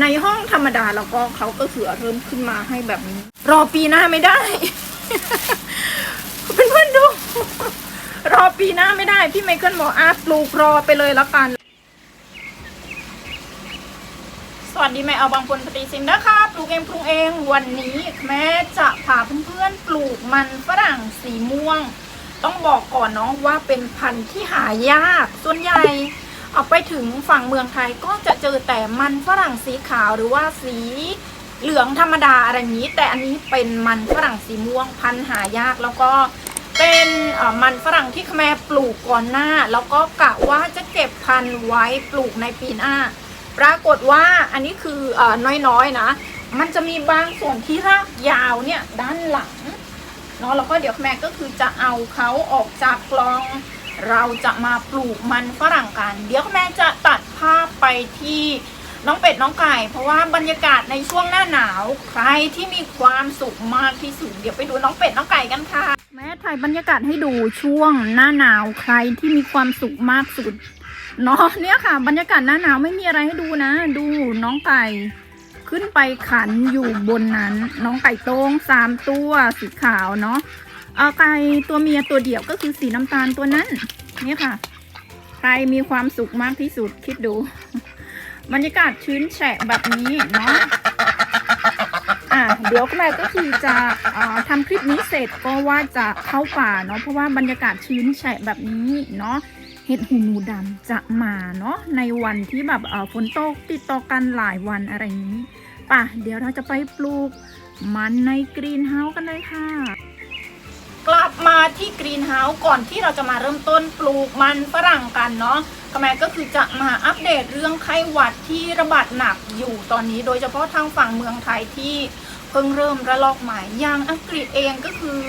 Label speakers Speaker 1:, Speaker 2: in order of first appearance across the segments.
Speaker 1: ในห้องธรรมดาแล้วก็เขาก็เขือเริ่มขึ้นมาให้แบบนี้ รอปีหน้าไม่ได้เพื่อนๆดู รอปีหน้าไม่ได้ พี่ไมเคิลบอกอาปลูกรอไปเลยแล้วกัน สวัสดีแม่เอาบางคนปฏิสินนะคะปลูกเองปลูกเองวันนี้แม่จะพาเพื่อนๆปลูกมันฝรั่งสีม่วง ต้องบอกก่อนเนาะว่าเป็นพันธุ์ที่หายากส่วนใหญ่ เอาไปถึงฝั่งเมืองไทยก็จะเจอแต่มันฝรั่งสีขาวหรือว่าสีเหลืองธรรมดาอะไรอย่างนี้ แต่อันนี้เป็นมันฝรั่งสีม่วงพันหายากแล้วก็เป็นมันฝรั่งที่แม่ปลูกก่อนหน้า แล้วก็กะว่าจะเก็บพันธุ์ไว้ปลูกในปีหน้า ปรากฏว่าอันนี้คืออน้อยๆนะมันจะมีบางส่วนที่รากยาวเนี่ยด้านหลังเนาะแล้วก็เดี๋ยวแม่ก็คือจะเอาเขาออกจากกลอง เราจะมาปลูกมันฝรั่งกัน เดี๋ยวแม่จะตัดภาพไปที่น้องเป็ดน้องไก่ เพราะว่าบรรยากาศในช่วงหน้าหนาว ใครที่มีความสุขมากที่สุดเดี๋ยวไปดูน้องเป็ดน้องไก่กันค่ะ แม่ถ่ายบรรยากาศให้ดูช่วงหน้าหนาวใครที่มีความสุขมากสุดเนาะเนี่ยค่ะ บรรยากาศหน้าหนาวไม่มีอะไรให้ดูนะ ดูน้องไก่ขึ้นไปขันอยู่บนนั้น น้องไก่โต้งสามตัวสีขาวเนาะ เอาไก่ตัวเมียตัวเดียวก็คือสีน้ำตาลตัวนั้นนี่ค่ะ ใครมีความสุขมากที่สุดคิดดู บรรยากาศชื้นแฉะแบบนี้เนาะอะเดี๋ยวแม่ก็คือจะอ่าทำคลิปนี้เสร็จก็ว่าจะเข้าป่าเนาะเพราะว่าบรรยากาศชื้นแฉะแบบนี้เนาะเห็ดหูหนูดำจะมาเนาะในวันที่แบบฝนตกติดต่อกันหลายวันอะไรอย่างนี้ป่ะเดี๋ยวเราจะไปปลูกมันในกรีนเฮาส์กันเลยค่ะ กลับมาที่กรีนเฮาส์ก่อนที่เราจะมาเริ่มต้นปลูกมันฝรั่งกันเนาะกแม่ก็คือจะมาอัปเดตเรื่องไข้หวัดที่ระบาดหนักอยู่ตอนนี้ โดยเฉพาะทางฝั่งเมืองไทยที่เพิ่งเริ่มระลอกใหม่อย่างอังกฤษเองก็คือ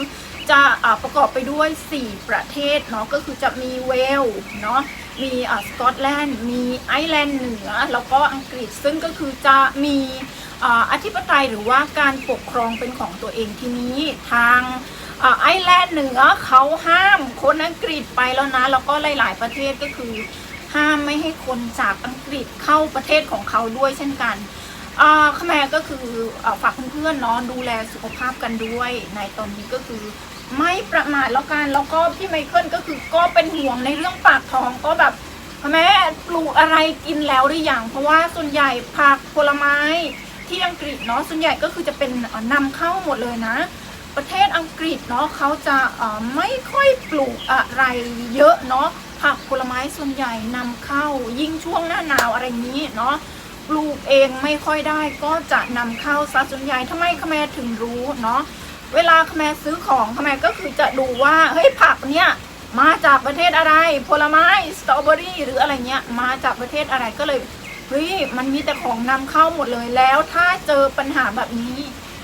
Speaker 1: จะอ่าประกอบไปด้วย 4 ประเทศเนาะก็คือจะมีเวล์เนาะมีสกอตแลนด์มีไอร์แลนด์เหนือ แล้วก็อังกฤษซึ่งก็คือจะมี อธิปไตยหรือว่าการปกครองเป็นของตัวเองทีนี้ทางอไอแลนด์เหนือเขาห้ามคนอังกฤษไปแล้วนะ แล้วก็หลาย ๆ ประเทศก็คือ ห้ามไม่ให้คนจากอังกฤษเข้าประเทศของเขาด้วยเช่นกันอ่าขแมก็คืออฝากเพื่อนๆเนาะดูแลสุขภาพกันด้วย ในตอนนี้ก็คือไม่ประมาทแล้วกันแล้วก็พี่ไมเคิลก็คือก็เป็นห่วงในเรื่องปากท้องก็แบบแม่ปลูกอะไรกินแล้วหรือยังเพราะว่าส่วนใหญ่ผักผลไม้ ที่อังกฤษเนาะส่วนใหญ่ก็คือจะเป็นเอ่อนำเข้าหมดเลยนะ ประเทศอังกฤษเนาะเขาจะไม่ค่อยปลูกอะไรเยอะเนาะผักผลไม้ส่วนใหญ่นำเข้ายิ่งช่วงหน้าหนาวอะไรนี้เนาะปลูกเองไม่ค่อยได้ก็จะนำเข้าซะส่วนใหญ่ทำไมขแมถึงรู้เนาะเวลาขแมซื้อของขแมก็คือจะดูว่าเฮ้ยผักเนี่ยมาจากประเทศอะไร ผลไม้สตรอเบอรี่หรืออะไรเงี้ยมาจากประเทศอะไรก็เลย เฮ้ยมันมีแต่ของนำเข้าหมดเลยแล้ว ถ้าเจอปัญหาแบบนี้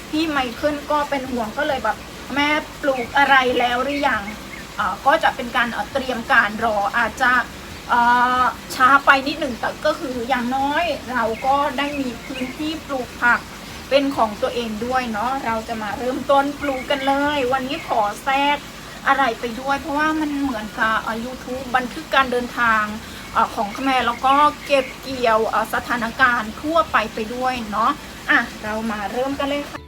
Speaker 1: พี่ไมเคิลก็เป็นห่วงก็เลยแบบแม่ปลูกอะไรแล้วหรือยังอ่าก็จะเป็นการเตรียมการรออาจจะช้าไปนิดหนึ่งแต่ก็คืออย่างน้อยเราก็ได้มีพื้นที่ปลูกผักเป็นของตัวเองด้วยเนาะเราจะมาเริ่มต้นปลูกกันเลย วันนี้ขอแทรกอะไรไปด้วย เพราะว่ามันเหมือนกับเอ่อ YouTube บันทึกการเดินทาง ของขแม่แล้วก็เก็บเกี่ยวสถานการณ์ทั่วไปไปด้วยเนาะอะเรามาเริ่มกันเลยค่ะ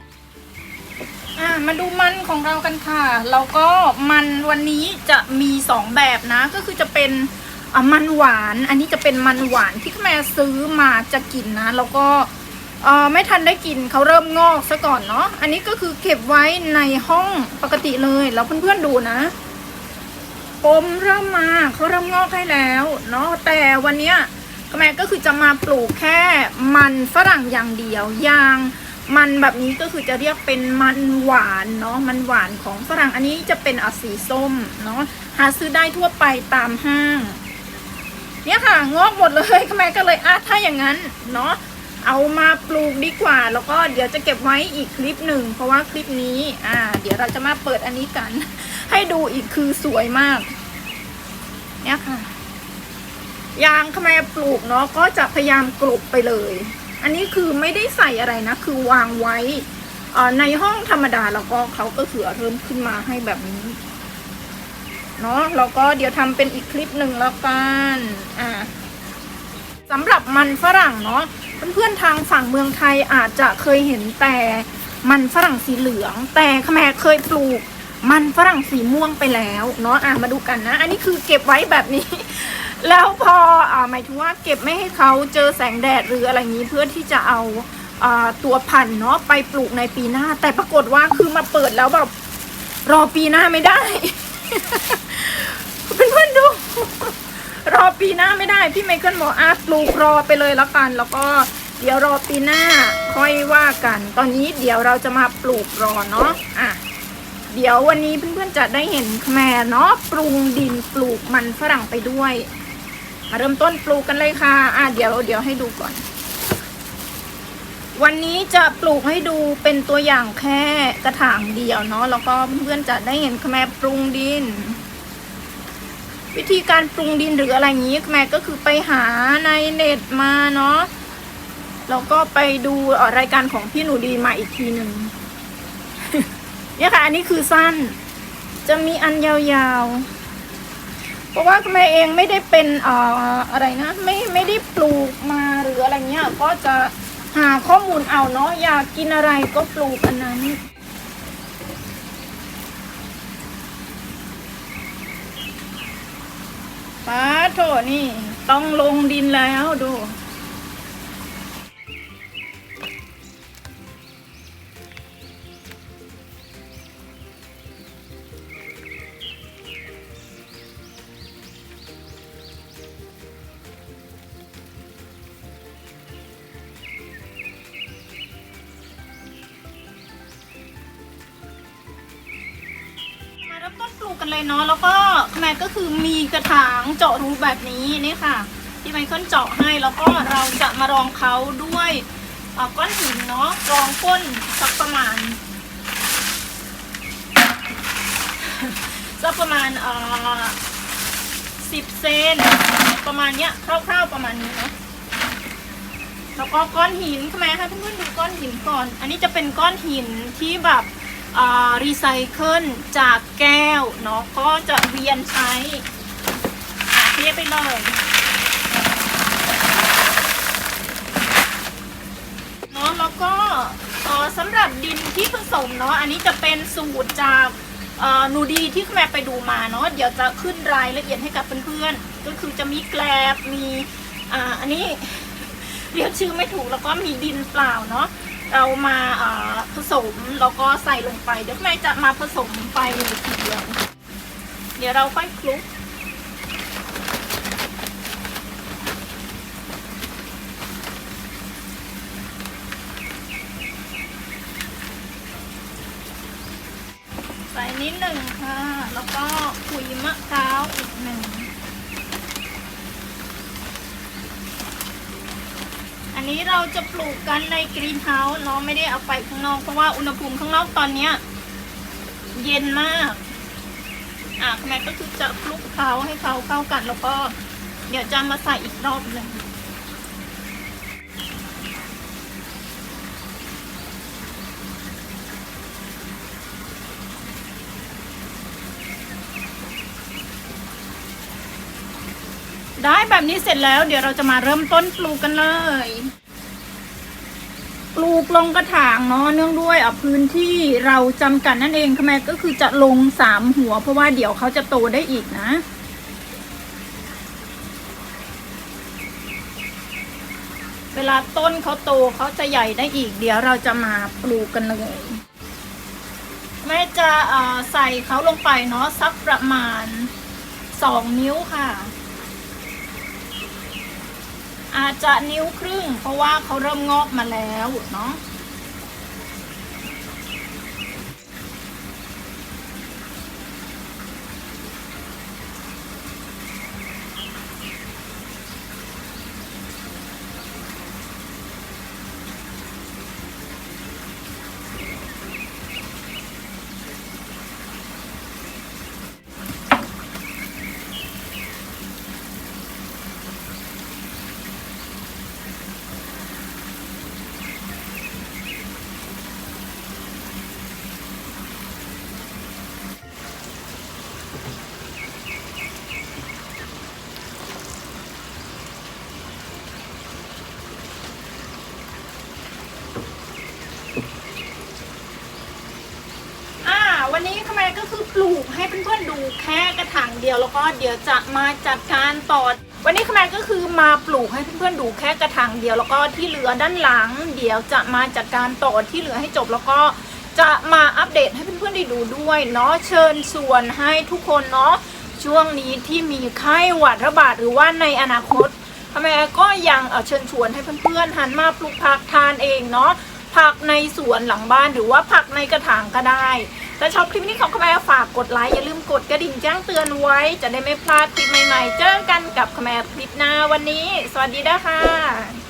Speaker 1: อะมาดูมันของเรากันค่ะ แล้วก็มันวันนี้จะมีสองแบบนะ ก็คือจะเป็นมันหวาน อันนี้จะเป็นมันหวานที่แม่ซื้อมาจะกินนะ แล้วก็ไม่ทันได้กินเขาเริ่มงอกซะก่อนเนาะ อันนี้ก็คือเก็บไว้ในห้องปกติเลย แล้วเพื่อนๆดูนะ ปมเริ่มมาเขาเริ่มงอกให้แล้วเนาะแต่วันเนี้ยแม่ก็คือจะมาปลูกแค่มันฝรั่งอย่างเดียวอย่างมันแบบนี้ก็คือจะเรียกเป็นมันหวานเนาะมันหวานของฝรั่งอันนี้จะเป็นอสีส้มเนาะหาซื้อได้ทั่วไปตามห้าง เนี่ยค่ะงอกหมดเลยแม่ก็เลยอะถ้าอย่างนั้นเนาะเอามาปลูกดีกว่า แล้วก็เดี๋ยวจะเก็บไว้อีกคลิปหนึ่งเพราะว่าคลิปนี้อ่าเดี๋ยวเราจะมาเปิดอันนี้กัน ให้ดูอีกคือสวยมาก เนี่ยค่ะ ยางขแมปลูกเนาะก็จะพยายามกลบไปเลย อันนี้คือไม่ได้ใส่อะไรนะ คือวางไว้ในห้องธรรมดาแล้วก็เขาก็เขือเริ่มขึ้นมาให้แบบนี้เนาะแล้วก็เดี๋ยวทำเป็นอีกคลิปหนึ่งแล้วกันอ่าสำหรับมันฝรั่งเนาะเพื่อนๆทางฝั่งเมืองไทยอาจจะเคยเห็นแต่มันฝรั่งสีเหลือง แต่ขแมเคยปลูก มันฝรั่งสีม่วงไปแล้วเนาะอะมาดูกันนะ อันนี้คือเก็บไว้แบบนี้ แล้วพออ่าหมายถึงว่าเก็บไม่ให้เขาเจอแสงแดดหรืออะไรอย่างนี้เพื่อที่จะเอาอ่าตัวพันธุ์เนาะไปปลูกในปีหน้า แต่ปรากฏว่าคือมาเปิดแล้วแบบรอปีหน้าไม่ได้เพื่อนๆดู รอปีหน้าไม่ได้ พี่ไมเคิลบอกอะปลูกรอไปเลยแล้วกัน แล้วก็เดี๋ยวรอปีหน้าค่อยว่ากัน ตอนนี้เดี๋ยวเราจะมาปลูกรอเนาะอะ เดี๋ยววันนี้เพื่อนๆจะได้เห็นแม่เนาะปรุงดินปลูกมันฝรั่งไปด้วยมาเริ่มต้นปลูกกันเลยค่ะ อะเดี๋ยวเดี๋ยวให้ดูก่อน วันนี้จะปลูกให้ดูเป็นตัวอย่างแค่กระถางเดียวเนาะแล้วก็เพื่อนๆจะได้เห็นแม่ปรุงดิน วิธีการปรุงดินหรืออะไรอย่างนี้แม่ก็คือไปหาในเน็ตมาเนาะแล้วก็ไปดูรายการของพี่หนูดีมาอีกทีหนึ่ง เนี่ยค่ะ อันนี้คือสั้น จะมีอันยาวๆ เพราะว่าแม่เองไม่ได้เป็นอ่ออะไรนะ ไม่ไม่ได้ปลูกมาหรืออะไรเงี้ย ก็จะหาข้อมูลเอาเนาะอยากกินอะไรก็ปลูกอันนั้นป้าโถนี่ ต้องลงดินแล้วดู กันเลยเนาะแล้วก็แม่ก็คือมีกระถางเจาะรูแบบนี้นี่ค่ะที่ไมเคิลเจาะให้แล้วก็เราจะมารองเขาด้วยก้อนหินเนาะรองก้นสักประมาณสักประมาณเอ่อสิบเซนประมาณเนี้ยคร่าวๆประมาณนี้เนาะแล้วก็ก้อนหินทำไมให้เพื่อนๆดูก้อนหินก่อน อันนี้จะเป็นก้อนหินที่แบบ รีไซเคิลจากแก้วเนาะก็จะเวียนใช้อะเทไปเลยเนาะแล้วก็สำหรับดินที่ผสมเนาะอันนี้จะเป็นสูตรจากหนูดีที่แม่ไปดูมาเนาะเดี๋ยวจะขึ้นรายละเอียดให้กับเพื่อนๆก็คือจะมีแกลบมีอ่าอันนี้เรียกชื่อไม่ถูกแล้วก็มีดินเปล่าเนาะ เรามาผสมแล้วก็ใส่ลงไป เดี๋ยวแม่จะมาผสมไปเลยทีเดียว เดี๋ยวเราค่อยคลุกใส่นิดหนึ่งค่ะ แล้วก็ขุยมะพร้าวอีกหนึ่ง นนี้เราจะปลูกกันในกรีนเฮาส์เนาไม่ได้เอาไปข้างนอก เพราะว่าอุณหภูมิข้างนอกตอนเนี้ยเย็นมาก อะแม่ก็คือจะคลุกเขาให้เขาเข้ากันแล้วก็ เดี๋ยวจะมาใส่อีกรอบหนึ่งได้แบบนี้เสร็จแล้วเดี๋ยวเราจะมาเริ่มต้นปลูกกันเลย ลูกลงกระถางเนาะเนื่องด้วยอะพื้นที่เราจำกัดนั่นเองค่ะแม่ก็คือจะลงสามหัว เพราะว่าเดี๋ยวเขาจะโตได้อีกนะ เวลาต้นเขาโตเขาจะใหญ่ได้อีก เดี๋ยวเราจะมาปลูกกันเลยแม่จะอ่อใส่เขาลงไปเนาะสักประมาณสองนิ้วค่ะ อาจจะนิ้วครึ่ง เพราะว่าเขาเริ่มงอกมาแล้วเนาะ คือปลูกให้เพื่อนๆดูแค่กระถางเดียวแล้วก็เดี๋ยวจะมาจัดการต่อ วันนี้ขแมนก็คือมาปลูกให้เพื่อนๆดูแค่กระถางเดียวแล้วก็ที่เหลือด้านหลัง เดี๋ยวจะมาจัดการต่อที่เหลือให้จบแล้วก็จะมาอัปเดตให้เพื่อนๆได้ดูด้วยเนาะเชิญชวนให้ทุกคนเนาะช่วงนี้ที่มีไข้หวัดระบาดหรือว่าในอนาคตขแมก็ยังเเชิญชวนให้เพื่อนๆหันมาปลูกผักทานเองเนาะ ผักในสวนหลังบ้านหรือว่าผักในกระถางก็ได้แต่ชอบคลิปนี้ของขแมฝากกดไลค์อย่าลืมกดกระดิ่งแจ้งเตือนไว้จะได้ไม่พลาดคลิปใหม่ๆ เจอกันกับขแมคลิปหน้าวันนี้ สวัสดีนะคะ